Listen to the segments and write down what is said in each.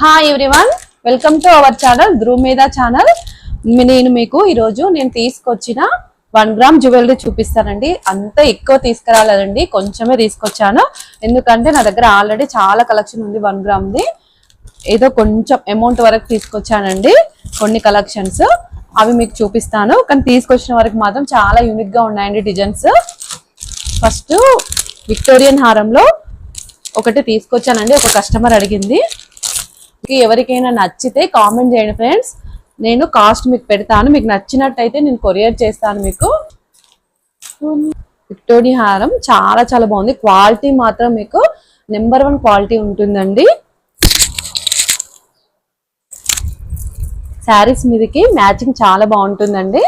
Hi everyone welcome to our channel Dhruv మీద channel నేను మీకు ఈరోజు నేను తీసుకొచ్చిన వన్ గ్రామ్ జ్యువెలరీ చూపిస్తానండి. అంత ఎక్కువ తీసుకురాలేదండి కొంచెమే తీసుకొచ్చాను. ఎందుకంటే నా దగ్గర ఆల్రెడీ చాలా కలెక్షన్ ఉంది వన్ గ్రామ్ది ఏదో కొంచెం అమౌంట్ వరకు తీసుకొచ్చానండి కొన్ని కలెక్షన్స్ అవి మీకు చూపిస్తాను. కానీ తీసుకొచ్చిన వరకు మాత్రం చాలా యూనిక్గా ఉన్నాయండి డిజైన్స్ ఫస్ట్ విక్టోరియన్ హారంలో ఒకటి తీసుకొచ్చానండి ఒక కస్టమర్ అడిగింది. ఎవరికైనా నచ్చితే కామెంట్ చేయండి ఫ్రెండ్స్. నేను కాస్ట్ మీకు పెడతాను. మీకు నచ్చినట్టయితే నేను కొరియర్ చేస్తాను మీకు. విక్టోరియా హారం చాలా చాలా బాగుంది. క్వాలిటీ మాత్రం మీకు నెంబర్ వన్ క్వాలిటీ ఉంటుందండి. శారీస్ మీదకి మ్యాచింగ్ చాలా బాగుంటుందండి.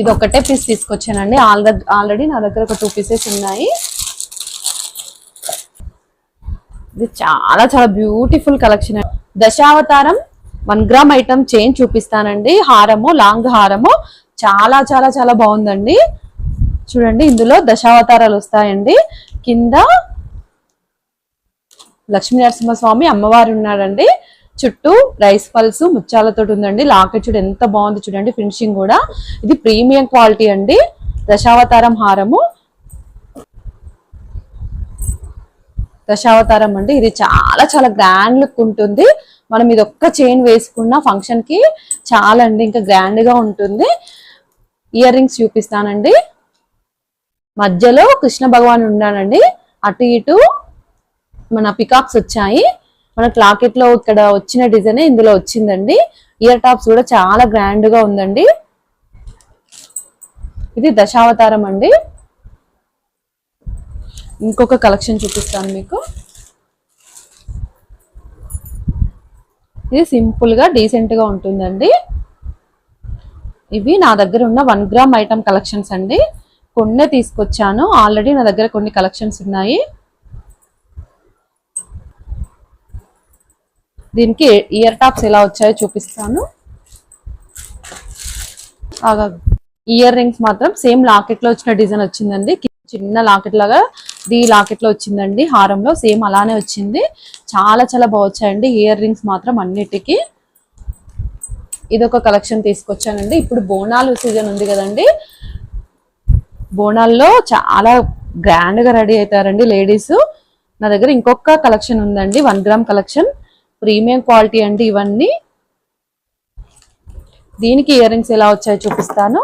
ఇది ఒకటే పీస్ తీసుకొచ్చానండి. ఆల్రెడీ ఆల్రెడీ నా దగ్గర ఒక టూ పీసెస్ ఉన్నాయి. ఇది చాలా చాలా beautiful collection Dashavataram one gram item chain చూపిస్తానండి. హారము లాంగ్ హారము. చాలా చాలా చాలా బాగుందండి. చూడండి ఇందులో దశావతారాలు వస్తాయండి. కింద లక్ష్మీ నరసింహస్వామి అమ్మవారు ఉన్నాడండి. చుట్టూ రైస్ పల్స్ ముత్యాలతో ఉందండి. లాకెట్ చూడు ఎంత బాగుంది చూడండి ఫినిషింగ్ కూడా. ఇది ప్రీమియం క్వాలిటీ అండి. దశావతారం హారము. దశావతారం అండి. ఇది చాలా చాలా గ్రాండ్ లుక్ ఉంటుంది. మనం ఇది ఒక్క చైన్ వేసుకున్న ఫంక్షన్కి చాలా అండి ఇంకా గ్రాండ్గా ఉంటుంది. ఇయర్ రింగ్స్ చూపిస్తానండి. మధ్యలో కృష్ణ భగవాన్ ఉన్నానండి అటు ఇటు మన పికాక్స్ వచ్చాయి. మన లాకెట్లో ఇక్కడ వచ్చిన డిజైన్ ఇందులో వచ్చిందండి. ఇయర్ టాప్స్ కూడా చాలా గ్రాండ్గా ఉందండి. ఇది దశావతారం అండి. ఇంకొక కలెక్షన్ చూపిస్తాను మీకు. ఇది సింపుల్గా డీసెంట్గా ఉంటుందండి. ఇవి నా దగ్గర ఉన్న వన్ గ్రామ్ ఐటమ్ కలెక్షన్స్ అండి. కొన్నే తీసుకొచ్చాను. ఆల్రెడీ నా దగ్గర కొన్ని కలెక్షన్స్ ఉన్నాయి. దీనికి ఇయర్ టాప్స్ ఎలా వచ్చాయో చూపిస్తాను. ఇయర్ రింగ్స్ మాత్రం సేమ్ లాకెట్లో వచ్చిన డిజైన్ వచ్చిందండి. చిన్న లాకెట్ లాగా ది లాకెట్లో వచ్చిందండి హారంలో సేమ్ అలానే వచ్చింది. చాలా చాలా బాగా వచ్చాయండి ఇయర్ రింగ్స్ మాత్రం అన్నిటికీ. ఇదొక కలెక్షన్ తీసుకొచ్చానండి. ఇప్పుడు బోనాలు సీజన్ ఉంది కదండి. బోనాల్లో చాలా గ్రాండ్గా రెడీ అవుతారండి లేడీస్ నా దగ్గర ఇంకొక కలెక్షన్ ఉందండి one gram collection premium quality అండి ఇవన్నీ. దీనికి ఇయర్ రింగ్స్ ఎలా వచ్చాయో చూపిస్తాను.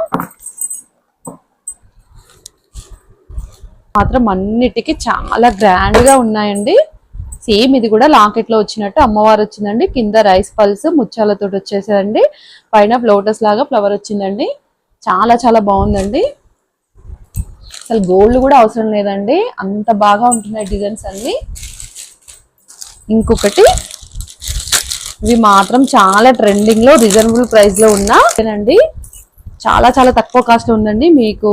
మాత్రం అన్నిటికీ చాలా గ్రాండ్గా ఉన్నాయండి. సేమ్ ఇది కూడా లాకెట్లో వచ్చినట్టు అమ్మవారు వచ్చిందండి. కింద రైస్ పల్స్ ముత్యాలతో వచ్చేసారండి పైన లోటస్ లాగా ఫ్లవర్ వచ్చిందండి. చాలా చాలా బాగుందండి. అసలు గోల్డ్ కూడా అవసరం లేదండి. అంత బాగా ఉంటున్నాయి డిజైన్స్ అన్నీ. ఇంకొకటి ఇవి మాత్రం చాలా ట్రెండింగ్లో రీజనబుల్ ప్రైస్లో ఉన్నాండి చాలా చాలా తక్కువ కాస్ట్ ఉందండి. మీకు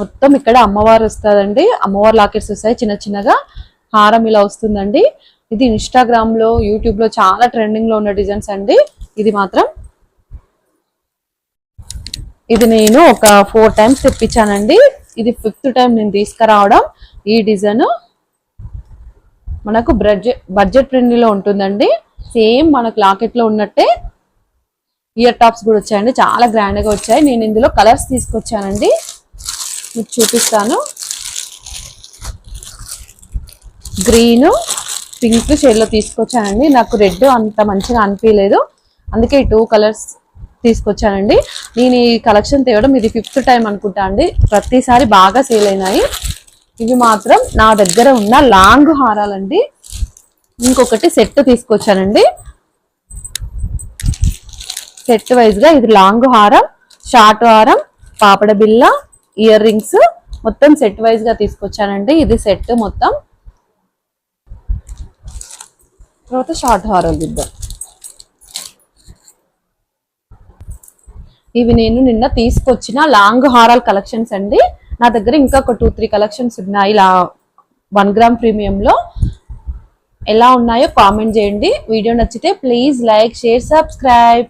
మొత్తం ఇక్కడ అమ్మవారు వస్తుందండి. అమ్మవారు లాకెట్స్ వస్తాయి చిన్న చిన్నగా. హారం ఇలా వస్తుందండి. ఇది ఇన్స్టాగ్రామ్లో యూట్యూబ్లో చాలా ట్రెండింగ్లో ఉన్న డిజైన్స్ అండి. ఇది మాత్రం. ఇది నేను ఒక ఫోర్ టైమ్స్ తెప్పించానండి. ఇది ఫిఫ్త్ టైం నేను తీసుకురావడం ఈ డిజైన్ మనకు బడ్జెట్ బడ్జెట్ ఫ్రెండ్లీ ఉంటుందండి. సేమ్ మనకు లాకెట్లో ఉన్నట్టే ఇయర్ టాప్స్ కూడా వచ్చాయండి. చాలా గ్రాండ్గా వచ్చాయి. నేను ఇందులో కలర్స్ తీసుకొచ్చానండి. మీకు చూపిస్తాను. గ్రీన్ పింక్ షేడ్లో తీసుకొచ్చానండి. నాకు రెడ్ అంత మంచిగా అనిపించలేదు. అందుకే ఈ టూ కలర్స్ తీసుకొచ్చానండి. నేను ఈ కలెక్షన్ తేవడం ఇది ఫిఫ్త్ టైం అనుకుంటా అండి. ప్రతిసారి బాగా సేల్ అయినాయి. ఇవి మాత్రం నా దగ్గర ఉన్న లాంగ్ హారాలండి. ఇంకొకటి సెట్ తీసుకొచ్చానండి. సెట్ వైజ్గా ఇది లాంగ్ హారం షార్ట్ హారం పాపడ బిల్ల ఇయర్ రింగ్స్ మొత్తం సెట్ వైజ్గా తీసుకొచ్చానండి. ఇది సెట్ మొత్తం. తర్వాత షార్ట్ హారాలు ఇద్దాం ఇవి నేను నిన్న తీసుకొచ్చిన లాంగ్ హారాల్ కలెక్షన్స్ అండి. నా దగ్గర ఇంకా ఒక టూ త్రీ కలెక్షన్స్ ఉన్నాయి. ఇలా వన్ గ్రామ్ ప్రీమియంలో ఎలా ఉన్నాయో కామెంట్ చేయండి. వీడియో నచ్చితే ప్లీజ్ లైక్ షేర్ సబ్స్క్రైబ్